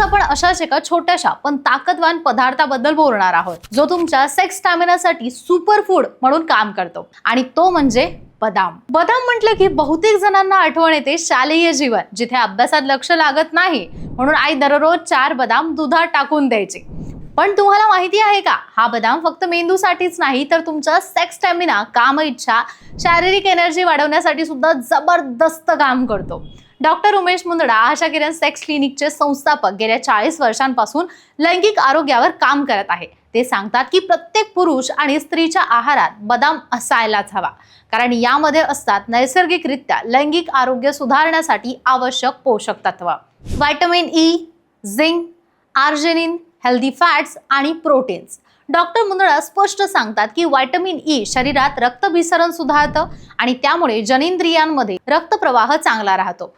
आज आपण अशाच एका छोट्याशा पण ताकदवान पदार्थाबद्दल बोलणार आहोत. जो तुमच्या सेक्स स्टॅमिनासाठी सुपर फूड म्हणून काम करतो. आणि तो म्हणजे बदाम. बदाम म्हटलं की बहुतेक जणांना आठवण येते शालेय जीवन जिथे अभ्यासात लक्ष लागत नाही म्हणून आई दररोज चार बदाम दुधात टाकून द्यायची. पण तुम्हाला माहिती आहे का? हा बदाम फक्त मेंदूसाठीच नाही तर तुमचा सेक्स स्टॅमिना काम इच्छा शारीरिक एनर्जी वाढवण्यासाठी सुद्धा जबरदस्त काम करतो. डॉक्टर उमेश मुंदडा आशा किरण सेक्स क्लिनिकचे संस्थापक गेल्या चाळीस वर्षांपासून लैंगिक आरोग्यावर काम करत आहे. ते सांगतात की प्रत्येक पुरुष आणि स्त्रीच्या आहारात बदाम असायलाच हवा. कारण यामध्ये असतात नैसर्गिकरित्या लैंगिक आरोग्य सुधारण्यासाठी आवश्यक पोषक तत्व. Vitamin E zinc arginine healthy fats आणि प्रोटीन्स डॉक्टर मुंदळा स्पष्ट सांगतात की व्हायटमिन ई e शरीरात रक्तभिसरण सुधारतं आणि त्यामुळे जनिंद्रियांमध्ये रक्तप्रवाह चांगला राहतो.